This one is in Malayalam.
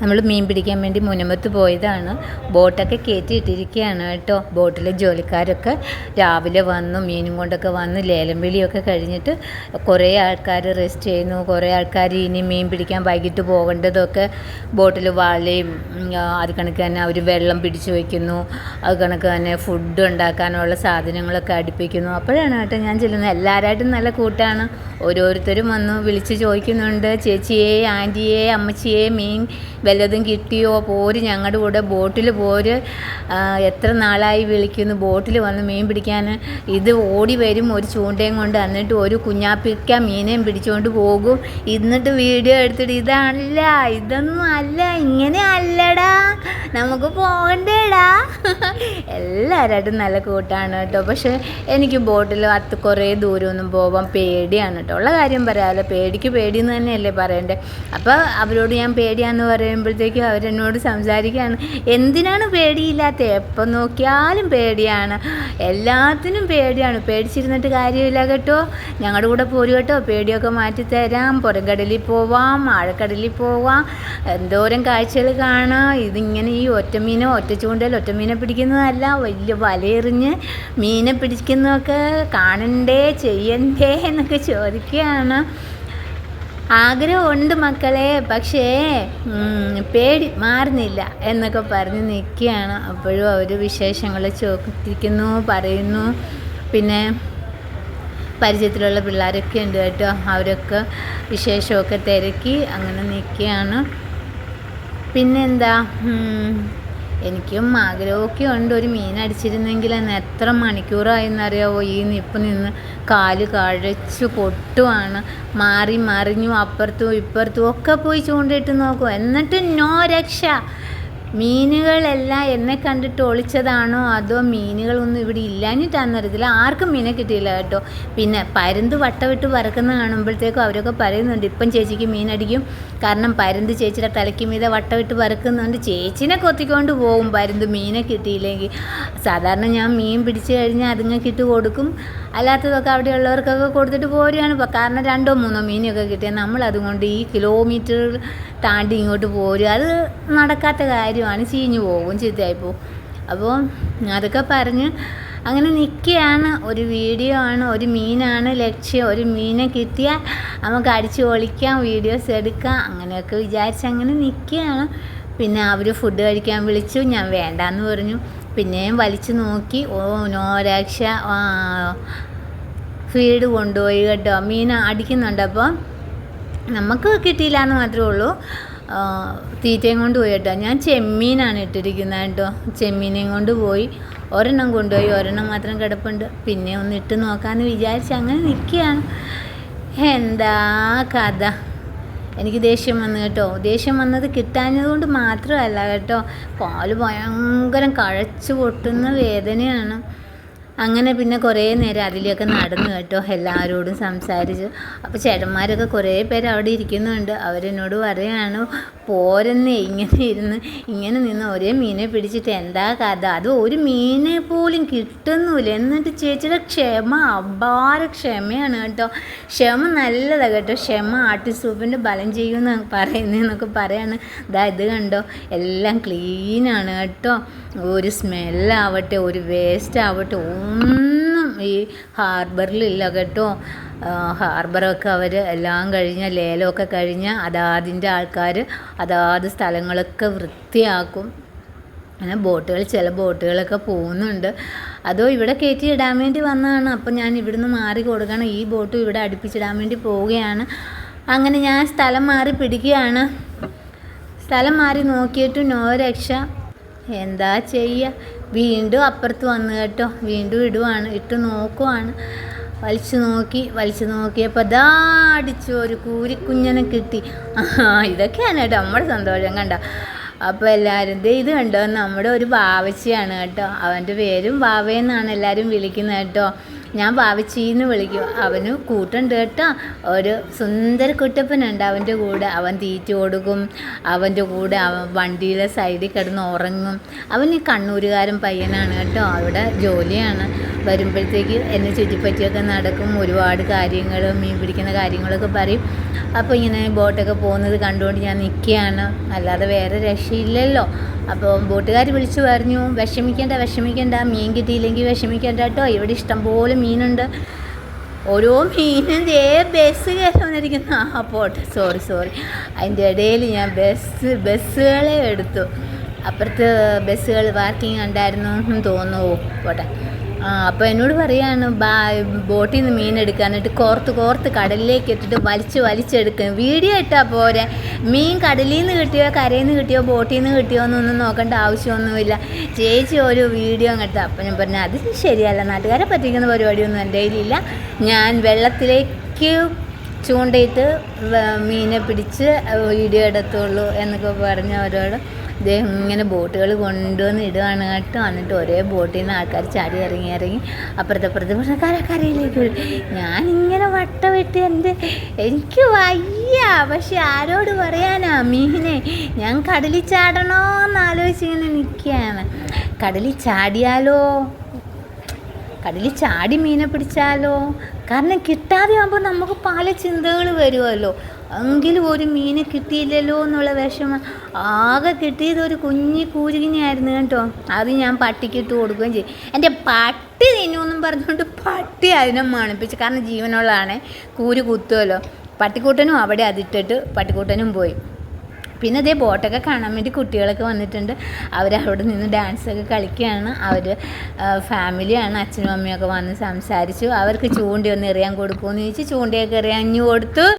നമ്മൾ മീൻ പിടിക്കാൻ വേണ്ടി മുനമ്പത്ത് പോയതാണ്. ബോട്ടൊക്കെ കയറ്റിയിട്ടിരിക്കുകയാണ് കേട്ടോ. ബോട്ടിലെ ജോലിക്കാരൊക്കെ രാവിലെ വന്നു മീനും കൊണ്ടൊക്കെ വന്ന് ലേലം വിളിയൊക്കെ കഴിഞ്ഞിട്ട് കുറേ ആൾക്കാർ റെസ്റ്റ് ചെയ്യുന്നു. കുറേ ആൾക്കാർ ഇനി മീൻ പിടിക്കാൻ വൈകിട്ട് പോകേണ്ടതൊക്കെ ബോട്ടിൽ വാളയും അത് കണക്ക് തന്നെ അവർ വെള്ളം പിടിച്ചു വയ്ക്കുന്നു അത് കണക്ക് തന്നെ ഫുഡ് ഉണ്ടാക്കാനുള്ള സാധനങ്ങളൊക്കെ അടുപ്പിക്കുന്നു. അപ്പോഴാണ് കേട്ടോ ഞാൻ ചെല്ലുന്നത്. എല്ലാവരായിട്ടും നല്ല കൂട്ടാണ്. ഓരോരുത്തരും വന്ന് വിളിച്ച് ചോദിക്കുന്നുണ്ട്. ചേച്ചിയെ ആന്റിയെ അമ്മച്ചിയെ മീൻ വല്ലതും കിട്ടിയോ? പോര് ഞങ്ങളുടെ കൂടെ ബോട്ടിൽ പോര്. എത്ര നാളായി വിളിക്കുന്നു? ബോട്ടിൽ വന്ന് മീൻ പിടിക്കാൻ. ഇത് ഓടി വരും ഒരു ചൂണ്ടയും കൊണ്ട്. എന്നിട്ട് ഒരു കുഞ്ഞാപ്പിക്ക മീനേയും പിടിച്ചുകൊണ്ട് പോകും. എന്നിട്ട് വീഡിയോ എടുത്തിട്ട് ഇതല്ല ഇതൊന്നും അല്ല ഇങ്ങനെ അല്ലടാ. നമുക്ക് പോകണ്ടേടാ. എല്ലാവരായിട്ടും നല്ല കൂട്ടാണ് കേട്ടോ. പക്ഷേ എനിക്ക് ബോട്ടിൽ അത്ത് കുറേ ദൂരമൊന്നും പോകാൻ പേടിയാണ് കേട്ടോ. ഉള്ള കാര്യം പറയാമല്ലോ പേടിക്ക് പേടിയെന്ന് തന്നെയല്ലേ പറയണ്ടേ. അപ്പോൾ അവരോട് ഞാൻ പേടിയാന്ന് പറയുമ്പോഴത്തേക്കും അവരെന്നോട് സംസാരിക്കുകയാണ്. എന്തിനാണ് പേടിയില്ലാത്ത? എപ്പം നോക്കിയാലും പേടിയാണ്. എല്ലാത്തിനും പേടിയാണ്. പേടിച്ചിരുന്നിട്ട് കാര്യമില്ല കേട്ടോ. ഞങ്ങളുടെ കൂടെ പോരു കേട്ടോ. പേടിയൊക്കെ മാറ്റിത്തരാം. പുറംകടലിൽ പോവാം. ആഴക്കടലിൽ പോവാം. എന്തോരം കാഴ്ചകൾ കാണാം. ഇതിങ്ങനെ ഈ ഒറ്റമീനോ ഒറ്റ ചൂണ്ടയിൽ ഒറ്റമീനെ പിടിക്കുന്നതല്ല. വലിയ വലയെറിഞ്ഞ് മീനെ പിടിക്കുന്നതൊക്കെ കാണണ്ടേ ചെയ്യണ്ടേ എന്നൊക്കെ ചോദിക്കുകയാണ്. ആഗ്രഹമുണ്ട് മക്കളെ പക്ഷേ പേടി മാറുന്നില്ല എന്നൊക്കെ പറഞ്ഞ് നിൽക്കുകയാണ്. അപ്പോഴും അവർ വിശേഷങ്ങൾ ചോദിക്കുന്നു പറയുന്നു. പിന്നെ പരിചയത്തിലുള്ള പിള്ളേരൊക്കെ ഉണ്ട് കേട്ടോ. അവരൊക്കെ വിശേഷമൊക്കെ തിരക്കി അങ്ങനെ നിൽക്കുകയാണ്. പിന്നെന്താ എനിക്കും ആഗ്രഹമൊക്കെ ഉണ്ട്. ഒരു മീൻ അടിച്ചിരുന്നെങ്കിൽ അന്ന് എത്ര മണിക്കൂറായെന്നറിയാവോ? ഈ നിപ്പ് നിന്ന് കാൽ കഴച്ച് പൊട്ടുവാണ് മാറി മറിഞ്ഞു അപ്പുറത്തും ഇപ്പുറത്തും ഒക്കെ പോയി ചൂണ്ടയിട്ട് നോക്കും. എന്നിട്ട് നോ രക്ഷ. മീനുകളെല്ലാം എന്നെ കണ്ടിട്ട് ഒളിച്ചതാണോ അതോ മീനുകളൊന്നും ഇവിടെ ഇല്ലാഞ്ഞിട്ടാണെന്ന് അറിയത്തില്ല. ആർക്കും മീനെ കിട്ടിയില്ല കേട്ടോ. പിന്നെ പരുന്ത് വട്ടവിട്ട് പറക്കുന്ന കാണുമ്പോഴത്തേക്കും അവരൊക്കെ പറയുന്നുണ്ട് ഇപ്പം ചേച്ചിക്ക് മീനടിക്കും. കാരണം പരുന്ത് ചേച്ചിയുടെ തലയ്ക്ക് മീതെ വട്ടവിട്ട് പറക്കുന്നുണ്ട് ചേച്ചിനെ കൊത്തിക്കൊണ്ട് പോകും പരുന്ത് മീനെ കിട്ടിയില്ലെങ്കിൽ സാധാരണ ഞാൻ മീൻ പിടിച്ചു കഴിഞ്ഞാൽ അതുങ്ങൾക്ക് ഇട്ട് കൊടുക്കും. അല്ലാത്തതൊക്കെ അവിടെയുള്ളവർക്കൊക്കെ കൊടുത്തിട്ട് പോരുകയാണ്. കാരണം രണ്ടോ മൂന്നോ മീനൊക്കെ കിട്ടിയാൽ നമ്മൾ അതുകൊണ്ട് ഈ കിലോമീറ്റർ താണ്ടി ഇങ്ങോട്ട് പോരും അത് നടക്കാത്ത കാര്യമാണ് ചീഞ്ഞു പോകും ചീത്തയായി അപ്പോൾ അതൊക്കെ പറഞ്ഞ് അങ്ങനെ നിൽക്കുകയാണ് ഒരു വീഡിയോ ആണ് ഒരു മീനാണ് ലക്ഷ്യം. ഒരു മീനെ കിട്ടിയാൽ നമുക്ക് അടിച്ച് ഒളിക്കാം വീഡിയോസ് എടുക്കാം അങ്ങനെയൊക്കെ വിചാരിച്ച് അങ്ങനെ നിൽക്കുകയാണ് പിന്നെ അവർ ഫുഡ് കഴിക്കാൻ വിളിച്ചു ഞാൻ വേണ്ടാന്ന് പറഞ്ഞു. പിന്നെയും വലിച്ചു നോക്കി. ഓ നോരാക്ഷ ഫീഡ് കൊണ്ടുപോയി കേട്ടോ. മീൻ അടിക്കുന്നുണ്ട്. അപ്പോൾ നമുക്ക് കിട്ടിയില്ല എന്ന് മാത്രമേ ഉള്ളൂ. തീറ്റയും കൊണ്ട് പോയി കേട്ടോ. ഞാൻ ചെമ്മീനാണ് ഇട്ടിരിക്കുന്നത് കേട്ടോ. ചെമ്മീനെയും കൊണ്ട് പോയി. ഒരെണ്ണം കൊണ്ടുപോയി. ഒരെണ്ണം മാത്രം കിടപ്പുണ്ട്. പിന്നെ ഒന്ന് ഇട്ട് നോക്കാമെന്ന് വിചാരിച്ച് അങ്ങനെ നിൽക്കുകയാണ്. എന്താ കഥ? എനിക്ക് ദേഷ്യം വന്നു കേട്ടോ. ദേഷ്യം വന്നത് കിട്ടാഞ്ഞത് കൊണ്ട് മാത്രമല്ല കേട്ടോ. പാൽ ഭയങ്കരം കഴച്ചു പൊട്ടുന്ന വേദനയാണ്. അങ്ങനെ പിന്നെ കുറേ നേരം അതിലൊക്കെ നടന്നു കേട്ടോ. എല്ലാവരോടും സംസാരിച്ചു. അപ്പോൾ ചേട്ടന്മാരൊക്കെ കുറേ പേര് അവിടെ ഇരിക്കുന്നുണ്ട്. അവരെന്നോട് പറയാണ് പോരെന്നേ ഇങ്ങനെ ഇരുന്ന് ഇങ്ങനെ നിന്ന് ഒരേ മീനെ പിടിച്ചിട്ട് എന്താ കഥ? അത് ഒരു മീനെ പോലും കിട്ടുന്നില്ല എന്നിട്ട് ചേച്ചിയുടെ ക്ഷമ അപാര ക്ഷമയാണ് കേട്ടോ. ക്ഷമ നല്ലതാണ് കേട്ടോ. ക്ഷമ ആട്ടി സൂപ്പിന്റെ ബലം ചെയ്യുമെന്ന് പറയുന്നതെന്നൊക്കെ പറയാണ്. ഇതാ ഇത് കണ്ടോ? എല്ലാം ക്ലീനാണ് കേട്ടോ. ഒരു സ്മെല്ലാവട്ടെ ഒരു വേസ്റ്റ് ആവട്ടെ ഒന്നും ഈ ഹാർബറിലില്ല കേട്ടോ. ഹാർബറൊക്കെ അവർ എല്ലാം കഴിഞ്ഞ ലേലമൊക്കെ കഴിഞ്ഞ് അതാതിന്റെ ആൾക്കാർ അതാത് സ്ഥലങ്ങളൊക്കെ വൃത്തിയാക്കും. അങ്ങനെ ബോട്ടുകൾ ചില ബോട്ടുകളൊക്കെ പോകുന്നുണ്ട്. അതോ ഇവിടെ കയറ്റി ഇടാൻ വേണ്ടി വന്നതാണ്. അപ്പം ഞാൻ ഇവിടുന്ന് മാറി കൊടുക്കണം. ഈ ബോട്ടും ഇവിടെ അടുപ്പിച്ചിടാൻ വേണ്ടി പോവുകയാണ്. അങ്ങനെ ഞാൻ സ്ഥലം മാറി പിടിക്കുകയാണ്. സ്ഥലം മാറി നോക്കിയിട്ടും നോ രക്ഷ. എന്താ ചെയ്യുക വീണ്ടും അപ്പുറത്ത് വന്നു കേട്ടോ. വീണ്ടും ഇടുവാണ്. ഇട്ട് നോക്കുവാണ്. വലിച്ചു നോക്കി വലിച്ചു നോക്കിയപ്പോൾ ദാ അടിച്ചു ഒരു കൂരിക്കുഞ്ഞനെ കിട്ടി. ഇതൊക്കെയാണ് കേട്ടോ നമ്മുടെ സന്തോഷം കണ്ട? അപ്പോൾ എല്ലാവരും ഇത് കണ്ടോ? നമ്മുടെ ഒരു ബാവച്ചിയാണ് കേട്ടോ. അവന്റെ പേരും ബാവയെന്നാണ് എല്ലാവരും വിളിക്കുന്നത് കേട്ടോ. ഞാൻ വാവിച്ചീന്ന് വിളിക്കും. അവന് കൂട്ടുണ്ട് കേട്ടോ ഒരു സുന്ദര കുട്ടപ്പനുണ്ട് അവന്റെ കൂടെ. അവൻ തീറ്റ കൊടുക്കും. അവന്റെ കൂടെ അവൻ വണ്ടിയിലെ സൈഡിൽ കിടന്ന് ഉറങ്ങും. അവൻ ഈ കണ്ണൂരുകാരൻ പയ്യനാണ് കേട്ടോ. അവിടെ ജോലിയാണ്. വരുമ്പോഴത്തേക്ക് എന്നെ ചുറ്റിപ്പറ്റിയൊക്കെ നടക്കും. ഒരുപാട് കാര്യങ്ങൾ മീൻ പിടിക്കുന്ന കാര്യങ്ങളൊക്കെ പറയും. അപ്പോൾ ഇങ്ങനെ ബോട്ടൊക്കെ പോകുന്നത് കണ്ടുകൊണ്ട് ഞാൻ നിൽക്കുകയാണ്. അല്ലാതെ വേറെ രക്ഷയില്ലല്ലോ. അപ്പോൾ ബോട്ടുകാർ വിളിച്ചു പറഞ്ഞു വിഷമിക്കേണ്ട വിഷമിക്കേണ്ട മീൻ കിട്ടിയില്ലെങ്കിൽ വിഷമിക്കേണ്ട കേട്ടോ ഇവിടെ ഇഷ്ടംപോലെ മീനുണ്ട്. ഓരോ മീനും ഏ ബസ് കയറുന്നിരിക്കുന്ന ആ പോട്ടെ. സോറി സോറി അതിന്റെ ഇടയിൽ ഞാൻ ബസ് ബസ്സുകളെ എടുത്തു. അപ്പുറത്ത് ബസ്സുകൾ പാർക്കിംഗ് ഉണ്ടായിരുന്നു എന്ന് തോന്നുന്നു. പോട്ടെ. അപ്പോൾ എന്നോട് പറയാണ് ബോട്ടിൽ നിന്ന് മീൻ എടുക്കാനായിട്ട് കോർത്ത് കോർത്ത് കടലിലേക്ക് ഇട്ടിട്ട് വലിച്ച് വലിച്ചെടുക്കും. വീഡിയോ ഇട്ടാൽ പോരെ. മീൻ കടലിൽ നിന്ന് കിട്ടിയോ കരയിൽ നിന്ന് കിട്ടിയോ ബോട്ടിൽ നിന്ന് കിട്ടിയോ എന്നൊന്നും നോക്കേണ്ട ആവശ്യമൊന്നുമില്ല. ചേച്ചി ഒരു വീഡിയോ അങ്ങോട്ട് അപ്പം ഞാൻ പറഞ്ഞു അത് ശരിയല്ല. നാട്ടുകാരെ പറ്റിക്കുന്ന പരിപാടിയൊന്നും എന്റെ കയ്യിലില്ല. ഞാൻ വെള്ളത്തിലേക്ക് ചൂണ്ടയിട്ട് മീനെ പിടിച്ച് വീഡിയോ എടുത്തുള്ളൂ എന്നൊക്കെ പറഞ്ഞ് അവരോട് ഇദ്ദേഹം ഇങ്ങനെ ബോട്ടുകൾ കൊണ്ടുവന്ന് ഇടുകയാണ് കേട്ടോ. എന്നിട്ട് ഒരേ ബോട്ടിൽ നിന്ന് ആൾക്കാർ ചാടി ഇറങ്ങി ഇറങ്ങി. അപ്പുറത്തെ അപ്പുറത്തെ പറഞ്ഞ കര കരയിലേക്ക് വിടും ഞാനിങ്ങനെ വട്ട വെട്ടി എന്റെ എനിക്ക് വയ്യ. പക്ഷെ ആരോട് പറയാനാ മീനെ ഞാൻ കടലിൽ ചാടണോ എന്ന് ആലോചിച്ചിങ്ങനെ നിൽക്കുകയാണ്. കടലിൽ ചാടിയാലോ? കടലിൽ ചാടി മീനെ പിടിച്ചാലോ? കാരണം കിട്ടാതെ ആകുമ്പോൾ നമുക്ക് പല ചിന്തകൾ വരുമല്ലോ എങ്കിലും ഒരു മീനെ കിട്ടിയില്ലല്ലോ എന്നുള്ള വിഷമം. ആകെ കിട്ടിയത് ഒരു കുഞ്ഞി കൂരുകിനിയായിരുന്നു കേട്ടോ. അത് ഞാൻ പട്ടിക്ക് ഇട്ട് കൊടുക്കുകയും ചെയ്യും എന്റെ പട്ടി തിന്നുമെന്നും പറഞ്ഞുകൊണ്ട് പട്ടി അതിനെ മണിപ്പിച്ച്. കാരണം ജീവനുള്ളതാണേ. കൂര് കുത്തുമല്ലോ പട്ടിക്കൂട്ടനും അവിടെ അതിട്ടിട്ട് പട്ടിക്കൂട്ടനും പോയി. പിന്നെ അതേ ബോട്ടൊക്കെ കാണാൻ വേണ്ടി കുട്ടികളൊക്കെ വന്നിട്ടുണ്ട്. അവർ അവിടെ നിന്ന് ഡാൻസൊക്കെ കളിക്കുകയാണ്. അവർ ഫാമിലിയാണ് അച്ഛനും അമ്മയൊക്കെ വന്ന് സംസാരിച്ചു. അവർക്ക് ചൂണ്ടി ഒന്ന് എറിയാൻ കൊടുക്കുമെന്ന് ചോദിച്ചു ചൂണ്ടയൊക്കെ എറിയാൻ കൊടുത്തു.